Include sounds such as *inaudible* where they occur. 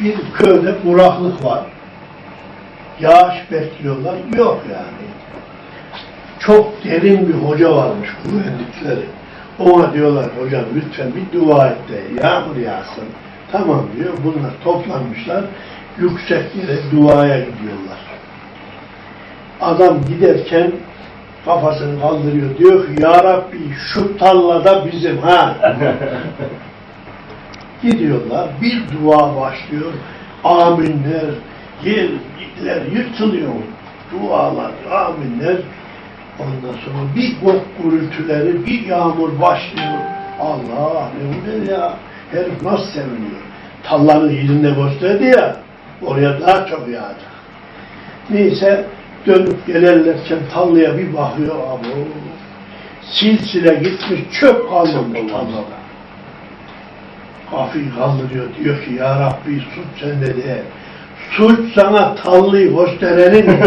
bir köyde kuraklık var. Yağış bekliyorlar. Yok yani. Çok derin bir hoca varmış güvenlikleri. Ona diyorlar hocam lütfen bir dua et de yağmur yağsın. Tamam diyor. Bunlar toplanmışlar. Yüksek yere duaya gidiyorlar. Adam giderken kafasını kaldırıyor. Diyor ki ya Rabbi şu tarlada bizim ha. *laughs* Gidiyorlar. Bir dua başlıyor. Aminler, yerler yırtılıyor. Dualar, aminler. Ondan sonra bir gök gürültüleri, bir yağmur başlıyor. Allah ne bu ya? Herif nasıl seviniyor? Talların yerinde gösterdi ya, oraya daha çok yağacak. Neyse dönüp gelirlerken tallaya bir bakıyor abi. Silsile gitmiş çöp kalmamış tallada. Kafayı kaldırıyor diyor ki ya Rabbi suç sende de. Suç sana tallıyı gösterenin. *laughs*